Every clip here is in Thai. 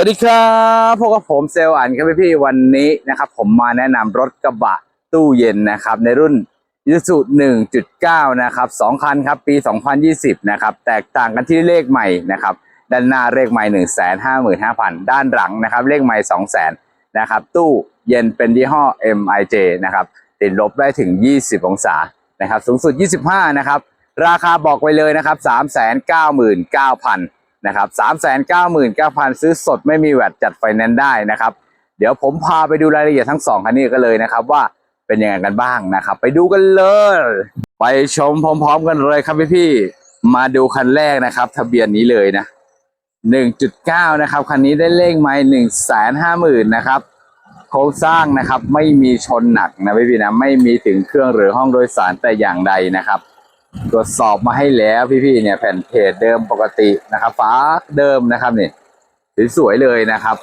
วัสดีครับพวกบผมเซลอันครับพี่ๆวันนี้นะครับ ผมมาแนะนำรถกระบะตู้เย็นนะครับ ในรุ่น i s u z u 1.9 นะครับสองคันครับ ปี 2020 นะครับ แตกต่างกันที่เลขใหม่นะครับ ด้านหน้าเลขใหม่ 155,000 ด้านหลังนะครับ เลขใหม่ 200,000 นะครับ ตู้เย็นเป็นยี่ห้อ MIJ นะครับ ติดลบได้ถึง 20 องศานะครับ สูงสุด 25 นะครับ ราคาบอกไว้เลยนะครับ 399,000 นะครับ399,000ซื้อสดไม่มีแวดจัดไฟแนนซ์ได้นะครับ เดี๋ยวผมพาไปดูรายละเอียดทั้งสองคันนี้กันเลยนะครับว่าเป็นยังไงกันบ้างนะครับ ไปดูกันเลย ไปชมพร้อม ๆ กันเลยครับพี่ๆมาดูคันแรกนะครับ ทะเบียนนี้เลยนะ1.9นะครับคันนี้ได้เลขไม้หนึ่งแสนห้าหมื่นนะครับโครงสร้างนะครับไม่มีชนหนักนะพี่ๆนะไม่มีถึงเครื่องหรือห้องโดยสารแต่อย่างใดนะครับ ตรวจสอบมาให้แล้วพี่ๆเนี่ยแผ่นเพจเดิมปกตินะครับฟ้าเดิมนะครับนี่สวยๆเลยนะครับ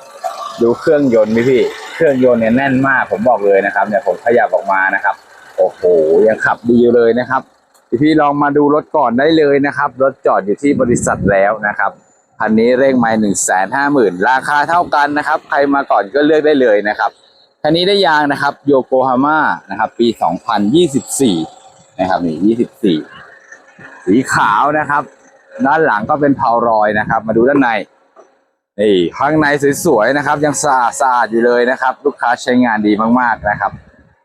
ดูเครื่องยนต์พี่ๆเครื่องยนต์เนี่ยแน่นมากผมบอกเลยนะครับเนี่ยผมขยับออกมานะครับ โอ้โหยังขับดีอยู่เลยนะครับพี่ๆลองมาดูรถก่อนได้เลยนะครับ รถจอดอยู่ที่บริษัทแล้วนะครับคันนี้เร่งไม้หนึ่งแสนห้าหมื่นราคาเท่ากันนะครับ ใครมาก่อนก็เลือกได้เลยนะครับคันนี้ได้ยางนะครับโยโกฮาม่านะครับ ปี 2024 นะครับนี่24 สีขาวนะครับ ด้านหลังก็เป็นเพารอยนะครับ มาดูด้านในนี่ข้างในสวยๆนะครับ ยังสะอาดสะอาดอยู่เลยนะครับ ลูกค้าใช้งานดีมากๆนะครับ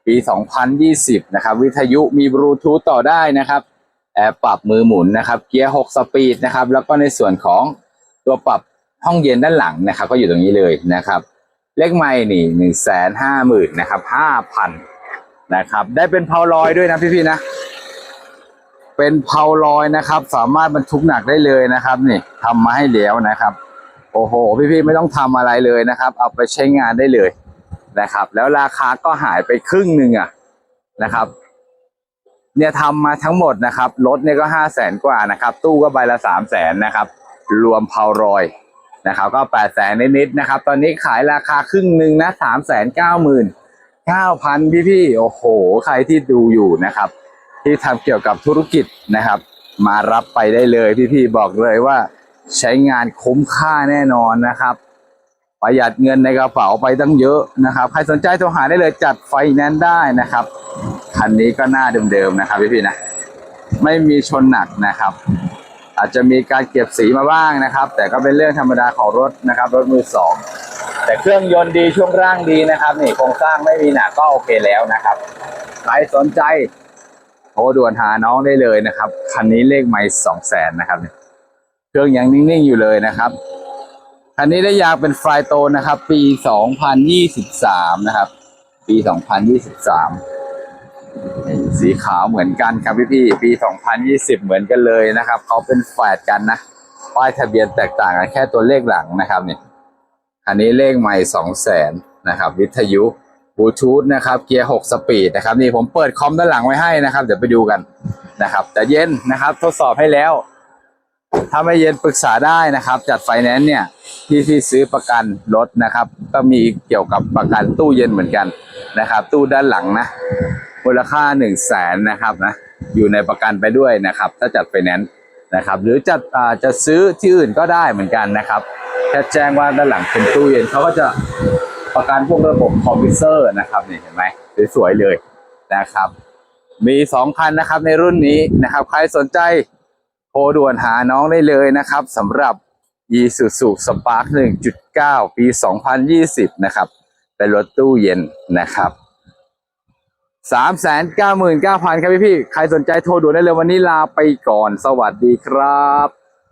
ปี 2020 นะครับ วิทยุมีบลูทูธต่อได้นะครับแอร์ปรับมือหมุนนะครับ เกียร์ 6 สปีดนะครับ แล้วก็ในส่วนของตัวปรับห้องเย็นด้านหลังนะครับ ก็อยู่ตรงนี้เลยนะครับ เลขไม่นี่หนึ่งแสนห้าหมื่นนะครับห้าพันนะครับ ได้เป็นเพาลอยด้วยนะพี่ๆนะ เป็นเพาลอยนะครับ สามารถบรรทุกหนักได้เลยนะครับ นี่ทำมาให้แล้วนะครับ โอ้โห พี่ๆไม่ต้องทำอะไรเลยนะครับ เอาไปใช้งานได้เลยนะครับ แล้วราคาก็หายไปครึ่งหนึ่งอะนะครับ เนี่ยทำมาทั้งหมดนะครับรถเนี่ยก็ห้าแสนกว่านะครับ ตู้ก็ใบละสามแสนนะครับ รวมเพารอยนะครับ ก็แปดแสนนิดๆนะครับ ตอนนี้ขายราคาครึ่งหนึ่งนะสามแสนเก้าหมื่นเก้าพันพี่ๆโอ้โห ใครที่ดูอยู่นะครับ ที่ทำเกี่ยวกับธุรกิจนะครับ มารับไปได้เลยพี่ๆบอกเลยว่าใช้งานคุ้มค่าแน่นอนนะครับ ประหยัดเงินในกระเป๋าไปตั้งเยอะนะครับ ใครสนใจโทรหาได้เลยจัดไฟแนนซ์ได้นะครับคันนี้ก็หน้าเดิมๆนะครับพี่ๆนะไม่มีชนหนักนะครับ อาจจะมีการเก็บสีมาบ้างนะครับ แต่ก็เป็นเรื่องธรรมดาของรถนะครับ รถมือสองแต่เครื่องยนต์ดีช่วงร่างดีนะครับ นี่โครงสร้างไม่มีหนักก็โอเคแล้วนะครับใครสนใจ รด่วนหาน้องได้เลยนะครับ คันนี้เลขไม่สองแสนนะครับเครื่องยังนิ่งๆอยู่เลยนะครับคันนี้ได้ยางเป็นไฟโตนะครับ ปี 2023 นะครับ ปี 2023 สีขาวเหมือนกันครับพี่พี่ปี 2020 เหมือนกันเลยนะครับเขาเป็นแฝดกันนะป้ายทะเบียนแตกต่างกันแค่ตัวเลขหลังนะครับเนี่ยคันนี้เลขใหม่200,000นะครับ วิทยุ บูทูธนะครับเกียร์ 6 สปีดนะครับนี่ผมเปิดคอมด้านหลังไว้ให้นะครับ เดี๋ยวไปดูกันนะครับ แต่เย็นนะครับทดสอบให้แล้ว ถ้าไม่เย็นปรึกษาได้นะครับ จัดไฟแนนซ์เนี่ยที่ที่ซื้อประกันรถนะครับ ก็มีเกี่ยวกับประกันตู้เย็นเหมือนกันนะครับ ตู้ด้านหลังนะมูลค่าหนึ่งแสนนะครับนะอยู่ในประกันไปด้วยนะครับ ถ้าจัดไฟแนนซ์นะครับ หรือจัดอ่าจะซื้อที่อื่นก็ได้เหมือนกันนะครับแค่แจ้งว่าด้านหลังเป็นตู้เย็นเขาก็จะ ประกันพวกระบบคอมพิวเตอร์นะครับนี่เห็นไหมสวยๆเลยนะครับ มีสองคันนะครับในรุ่นนี้นะครับ ใครสนใจโทรด่วนหาน้องได้เลยนะครับสำหรับ Isuzu Spark 1.9 ปี 2020 นะครับ เป็นรถตู้เย็นนะครับ399,000ครับพี่พี่ๆใครสนใจโทรด่วนได้เลยวันนี้ลาไปก่อน สวัสดีครับ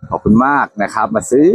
ขอบคุณมากนะครับ มาซื้อ